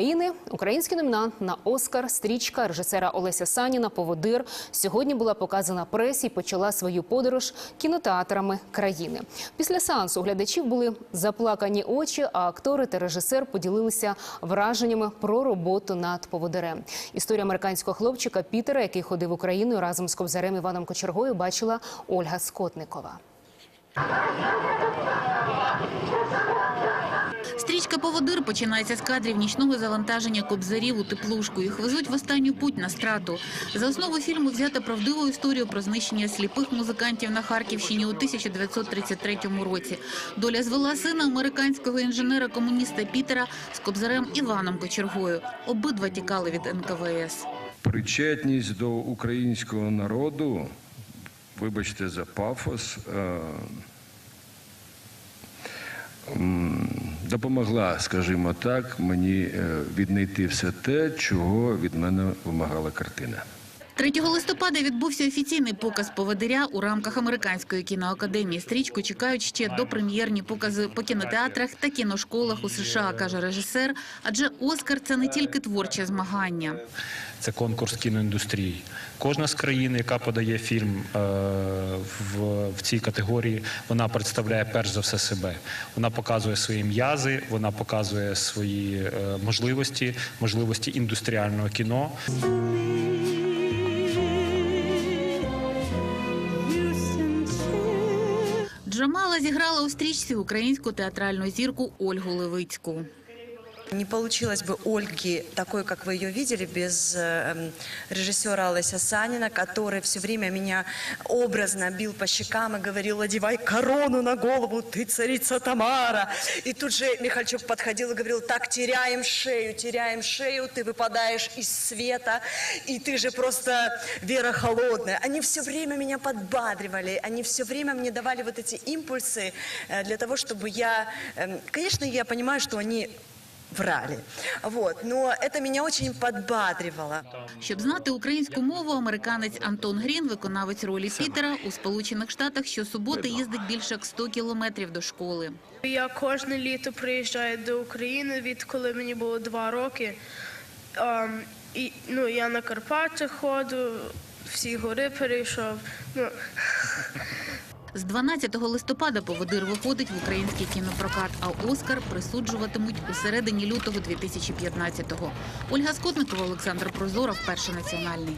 України український номінант на Оскар, стрічка режисера Олеся Саніна Поводир сьогодні була показана пресі і почала свою подорож кінотеатрами країни. Після сеансу глядачів були заплакані очі, а актори та режисер поділилися враженнями про роботу над поводирем. Історію американського хлопчика Пітера, який ходив Україною разом з кобзарем Іваном Кочергою, бачила Ольга Скотникова. Стрічка «Поводир» починається з кадрів нічного завантаження кобзарів у теплушку. Їх везуть в останню путь на страту. За основу фільму взята правдиву історію про знищення сліпих музикантів на Харківщині у 1933 році. Доля звела сина американського інженера-комуніста Пітера з кобзарем Іваном Кочергою. Обидва тікали від НКВС. Причетність до українського народу, вибачте за пафос, е, допомогла, скажімо так, мені е, віднайти все те, чого від мене вимагала картина. 3 листопада відбувся офіційний показ поводиря у рамках американської кіноакадемії. Стрічку чекають ще до прем'єрні покази по кінотеатрах та кіношколах у США, каже режисер. Адже Оскар це не тільки творче змагання. Це конкурс кіноіндустрії. Кожна з країн, яка подає фільм е, в, цій категорії, вона представляє перш за все себе. Вона показує свої м'язи, вона показує свої е, можливості, можливості індустріального кіно. Джамала зіграла у стрічці українську театральну зірку Ольгу Левицьку. Не получилось бы Ольги такой, как вы ее видели, без э, м, режиссера Олеся Санина, который все время меня образно бил по щекам и говорил, одевай корону на голову, ты царица Тамара. И тут же Михальчук подходил и говорил, так, теряем шею, теряем шею, ты выпадаешь из света, и ты же просто Вера Холодная. Они все время меня подбадривали, они все время мне давали вот эти импульсы э, для того, чтобы я... эм, Конечно, я понимаю, что они врали. Вот. Но это меня очень подбадривало. Щоб знати українську мову, американець Антон Грін, виконавець ролі Пітера, у Сполучених Штатах щосуботи їздить більше як 100 кілометрів до школи. Я кожне літо приїжджаю до України, відколи мені було два роки. Ем, і, ну, я на Карпати ходжу, всі гори перейшов. Ну, З 12 листопада поводир виходить в український кінопрокат, а Оскар присуджуватимуть у середині лютого 2015-го. Ольга Скотникова, Олександр Прозоров, перший національний.